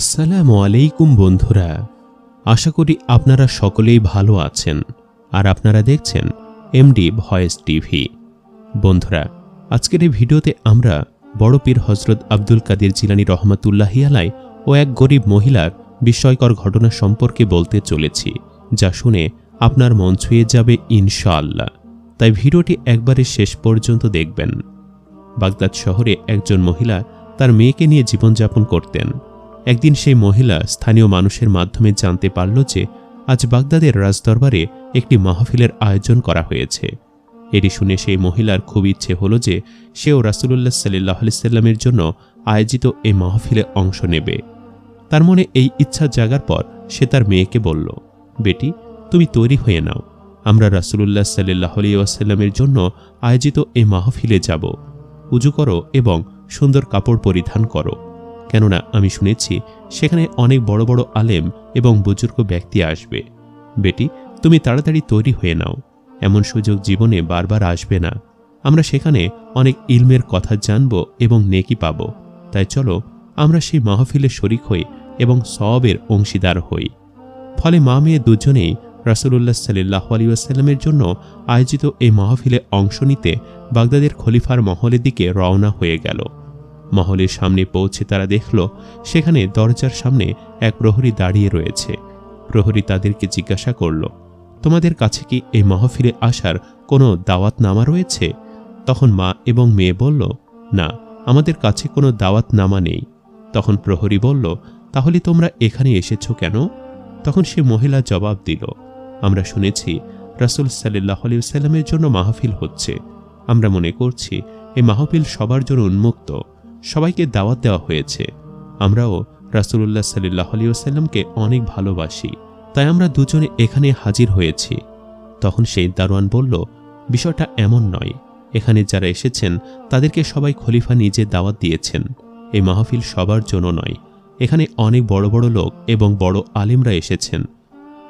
আসসালামু আলাইকুম বন্ধুরা। আশা করি আপনারা সকলেই ভালো আছেন আর আপনারা দেখছেন এমডি ভয়েস টিভি। বন্ধুরা, আজকের এই ভিডিওতে আমরা বড় পীর হজরত আব্দুল কাদের জিলানি রহমাতুল্লাহি আলাই ও এক গরিব মহিলার বিস্ময়কর ঘটনা সম্পর্কে বলতে চলেছি, যা শুনে আপনার মন ছুঁয়ে যাবে ইনশাআল্লাহ। তাই ভিডিওটি একবারে শেষ পর্যন্ত দেখবেন। বাগদাদ শহরে একজন মহিলা তার মেয়েকে নিয়ে জীবনযাপন করতেন। একদিন সেই মহিলা স্থানীয় মানুষের মাধ্যমে জানতে পারল যে আজ বাগদাদের রাজদরবারে একটি মাহফিলের আয়োজন করা হয়েছে। এটি শুনে সেই মহিলার খুব ইচ্ছে হলো যে সেও রাসুলুল্লাহ সাল্লাহ সাল্লামের জন্য আয়োজিত এই মাহফিলে অংশ নেবে। তার মনে এই ইচ্ছা জাগার পর সে তার মেয়েকে বলল, বেটি, তুমি তৈরি হয়ে নাও। আমরা রাসুলুল্লাহ সাল্লাহ আলিয়াসাল্লামের জন্য আয়োজিত এই মাহফিলে যাব। উজু করো এবং সুন্দর কাপড় পরিধান করো। কেননা আমি শুনেছি সেখানে অনেক বড় বড় আলেম এবং বুজুর্গ ব্যক্তি আসবে। বেটি, তুমি তাড়াতাড়ি তৈরি হয়ে নাও। এমন সুযোগ জীবনে বারবার আসবে না। আমরা সেখানে অনেক ইলমের কথা জানব এবং নেকি পাব। তাই চলো, আমরা সেই মাহফিলে শরিক হই এবং সবের অংশীদার হই। ফলে মা মেয়ে দুজনেই রাসুলুল্লাহ সাল্লাহ আলিউসাল্লামের জন্য আয়োজিত এই মাহফিলে অংশ নিতে বাগদাদের খলিফার মহলের দিকে রওনা হয়ে গেল। মহলের সামনে পৌঁছে তারা দেখল, সেখানে দরজার সামনে এক প্রহরী দাঁড়িয়ে রয়েছে। প্রহরী তাদেরকে জিজ্ঞাসা করল, তোমাদের কাছে কি এই মাহফিলে আসার কোনো দাওয়াতনামা রয়েছে? তখন মা এবং মেয়ে বলল, না, আমাদের কাছে কোনো দাওয়াতনামা নেই। তখন প্রহরী বলল, তাহলে তোমরা এখানে এসেছ কেন? তখন সে মহিলা জবাব দিল, আমরা শুনেছি রাসুল সাল্লাহ সাল্লামের জন্য মাহফিল হচ্ছে। আমরা মনে করছি এই মাহফিল সবার জন্য উন্মুক্ত। সবাইকে দাওয়াত দেওয়া হয়েছে। আমরাও রাসুলুল্লাহ সাল্লাহ আলিয়াল্লামকে অনেক ভালোবাসি। তাই আমরা দুজনে এখানে হাজির হয়েছি। তখন সেই দারোয়ান বলল, বিষয়টা এমন নয়। এখানে যারা এসেছেন, তাদেরকে সবাই খলিফা নিজে দাওয়াত দিয়েছেন। এই মাহফিল সবার জন্য নয়। এখানে অনেক বড় বড় লোক এবং বড় আলিমরা এসেছেন।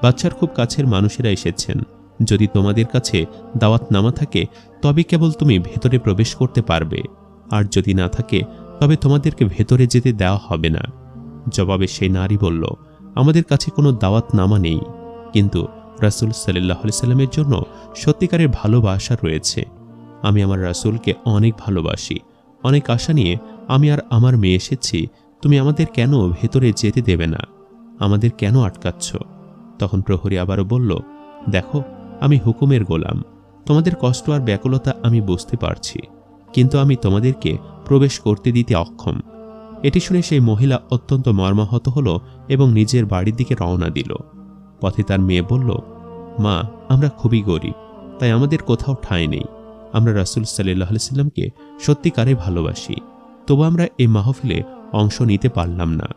বাচ্চার খুব কাছের মানুষেরা এসেছেন। যদি তোমাদের কাছে দাওয়াত নামা থাকে, তবে কেবল তুমি ভেতরে প্রবেশ করতে পারবে। আর যদি না থাকে তবে তোমাদেরকে ভেতরে যেতে দেওয়া হবে না। জবাবে সেই নারী বলল, আমাদের কাছে কোনো দাওয়াত নামা নেই। কিন্তু রাসুল সাল্লাহ সাল্লামের জন্য সত্যিকারের ভালোবাসা রয়েছে। আমি আমার রাসুলকে অনেক ভালোবাসি। অনেক আশা নিয়ে আমি আর আমার মেয়ে এসেছি। তুমি আমাদের কেন ভেতরে যেতে দেবে না? আমাদের কেন আটকাচ্ছ? তখন প্রহরী আবারও বলল, দেখো, আমি হুকুমের গোলাম। তোমাদের কষ্ট আর ব্যাকুলতা আমি বুঝতে পারছি। কিন্তু আমি তোমাদেরকে প্রবেশ করতে দিতে অক্ষম। এটি শুনে সেই মহিলা অত্যন্ত মর্মাহত হল এবং নিজের বাড়ির দিকে রওনা দিল। পথে তার মেয়ে বলল, মা, আমরা খুবই গরিব, তাই আমাদের কোথাও ঠাঁই নেই। আমরা রাসুল সাল্লাহ সাল্লামকে সত্যিকারে ভালোবাসি, তবু আমরা এই মাহফিলে অংশ নিতে পারলাম না।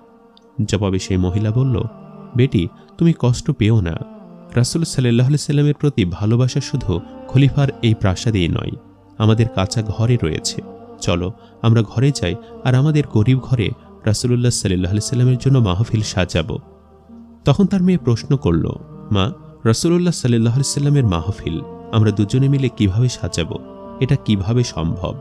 জবাবে সেই মহিলা বলল, বেটি, তুমি কষ্ট পেও না। রাসুল সাল্লাহ সাল্লামের প্রতি ভালোবাসা শুধু খলিফার এই প্রাসাদেই নয়, আমাদের কাঁচা ঘরে রয়েছে। চলো, আমরা ঘরে যাই আর আমাদের গরিব ঘরে রাসুলুল্লাহ সাল্লাহ সাল্লামের জন্য মাহফিল সাজাবো। তখন তার মেয়ে প্রশ্ন করল, মা রসুল্লাহ সাল্লাহ সাল্লামের মাহফিল আমরা দুজনে মিলে কীভাবে সাজাবো? এটা কীভাবে সম্ভব?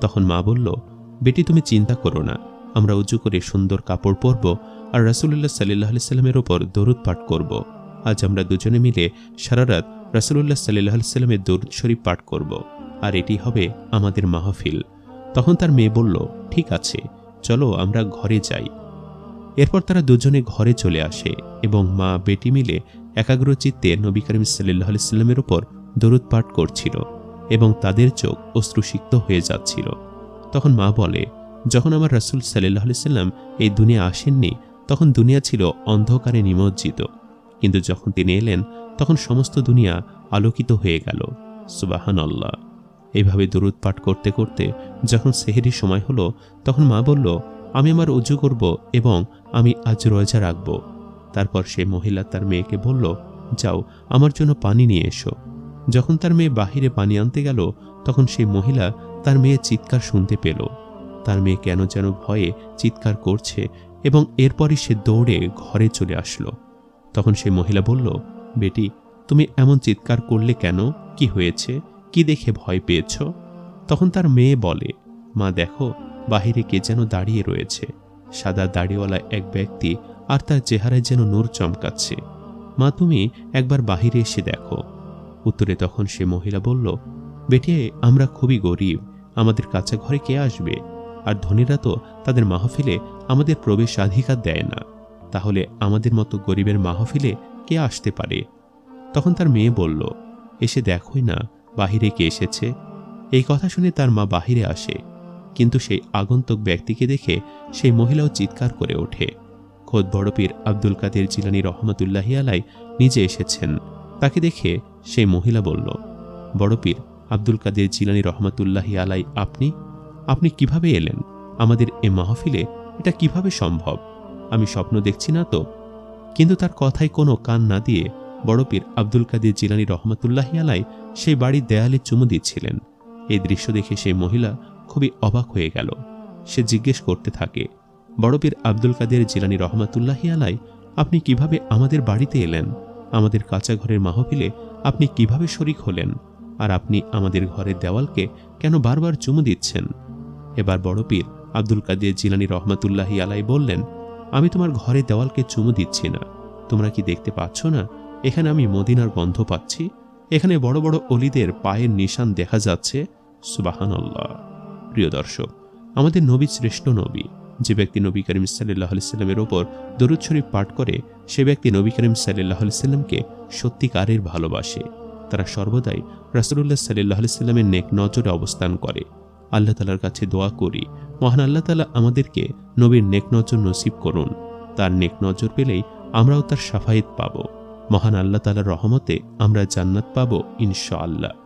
তখন মা বলল, বেটি, তুমি চিন্তা করো না। আমরা উঁচু করে সুন্দর কাপড় পরব আর রাসুলুল্লাহ সাল্লাহ সাল্লামের ওপর দরুদ পাঠ করব। আজ আমরা দুজনে মিলে সারা রাত রাসুলুল্লাহ সাল্লাহ সাল্লামের দরুদ শরীফ পাঠ করব। আর এটি হবে আমাদের মাহফিল। তখন তার মেয়ে বলল, ঠিক আছে, চলো আমরা ঘরে যাই। এরপর তারা দুজনে ঘরে চলে আসে এবং মা বেটি মিলে একাগ্রচিত্তে নবী করিম সাল্লাহ সাল্লামের ওপর দরুদ পাঠ করছিল এবং তাদের চোখ অশ্রুসিক্ত হয়ে যাচ্ছিল। তখন মা বলে, যখন আমার রাসুল সাল্লাহ সাল্লাম এই দুনিয়া আসেননি, তখন দুনিয়া ছিল অন্ধকারে নিমজ্জিত। কিন্তু যখন তিনি এলেন, তখন সমস্ত দুনিয়া আলোকিত হয়ে গেল। সুবাহান আল্লাহ এইভাবে দরুদ পাঠ করতে করতে যখন সেহেরির সময় হলো, তখন মা বলল, আমি আমার উজু করব এবং আমি আজ রোজা রাখব। তারপর সে মহিলা তার মেয়েকে বলল, যাও, আমার জন্য পানি নিয়ে এসো। যখন তার মেয়ে বাহিরে পানি আনতে গেল, তখন সেই মহিলা তার মেয়ে চিৎকার শুনতে পেল। তার মেয়ে কেন যেন ভয়ে চিৎকার করছে এবং এরপরই সে দৌড়ে ঘরে চলে আসলো। তখন সেই মহিলা বলল, বেটি, তুমি এমন চিৎকার করলে কেন? কি হয়েছে? কি দেখে ভয় পেয়েছ? তখন তার মেয়ে বলে, মা, দেখো, বাহিরে কে যেন দাঁড়িয়ে রয়েছে। সাদা দাড়িওয়ালা এক ব্যক্তি আর তার চেহারায় যেন নূর চমকাচ্ছে। মা, তুমি একবার বাহিরে এসে দেখো। উত্তরে তখন সে মহিলা বলল, বেটে, আমরা খুবই গরিব। আমাদের কাছে ঘরে কে আসবে? আর ধনীরা তো তাদের মাহফিলে আমাদের প্রবেশাধিকার দেয় না। তাহলে আমাদের মতো গরিবের মাহফিলে কে আসতে পারে? তখন তার মেয়ে বলল, এসে দেখোই না। বাহিরে কে এসেছে? এই কথা শুনে তার মা বাহিরে আসে, কিন্তু সেই আগন্তুক ব্যক্তিকে দেখে সেই মহিলাও চিৎকার করে ওঠে। খোদ বড়পীর আব্দুল কাদের জিলানি রহমতুল্লাহি আলাই নিজে এসেছেন। তাকে দেখে সেই মহিলা বলল বড়পীর আব্দুল কাদের জিলানি রহমতুল্লাহি আলাই আপনি? আপনি কীভাবে এলেন? আমাদের এ মাহফিলে এটা কীভাবে সম্ভব? আমি স্বপ্ন দেখছি না তো? কিন্তু তার কথায় কোনো কান না দিয়ে বড়পীর আব্দুল কাদির জিলানি রহমতুল্লাহি আলাই সেই বাড়ির দেয়ালে চুমু দিচ্ছিলেন। এই দৃশ্য দেখে সেই মহিলা খুবই অবাক হয়ে গেল। সে জিজ্ঞেস করতে থাকে বড়পীর আব্দুল কাদের জিলানি রহমাতুল্লাহি আলাই, আপনি কীভাবে আমাদের বাড়িতে এলেন? আমাদের কাঁচা ঘরের মাহফিলে আপনি কীভাবে শরিক হলেন? আর আপনি আমাদের ঘরের দেওয়ালকে কেন বারবার চুমু দিচ্ছেন? এবার বড়পীর আব্দুল কাদের জিলানি রহমাতুল্লাহি আলাই বললেন, আমি তোমার ঘরের দেওয়ালকে চুমু দিচ্ছি না। তোমরা কি দেখতে পাচ্ছ না এখানে আমি মদিনার গন্ধ পাচ্ছি। এখানে বড় বড় অলিদের পায়ের নিশান দেখা যাচ্ছে। সুবাহান প্রিয় দর্শক, আমাদের নবী শ্রেষ্ঠ নবী, যে ব্যক্তি নবী করিম সাল্লাহ সাল্লামের ওপর দরুদ শরীফ পাঠ করে, সে ব্যক্তি নবী করিম সাল্লাহ সাল্লামকে সত্যিকারের ভালোবাসে। তারা সর্বদাই রাসুল্লাহ সাল্লাহ সাল্লামের নেক নজরে অবস্থান করে। আল্লাহ তালার কাছে দোয়া করি, মহান আল্লাহ তালা আমাদেরকে নবীর নেক নজর নসিব করুন। তার নেক নজর পেলেই আমরাও তার সাফায়েত পাব। মহান আল্লাহ তালার রহমতে আমরা জান্নাত পাব ইনশাআল্লাহ।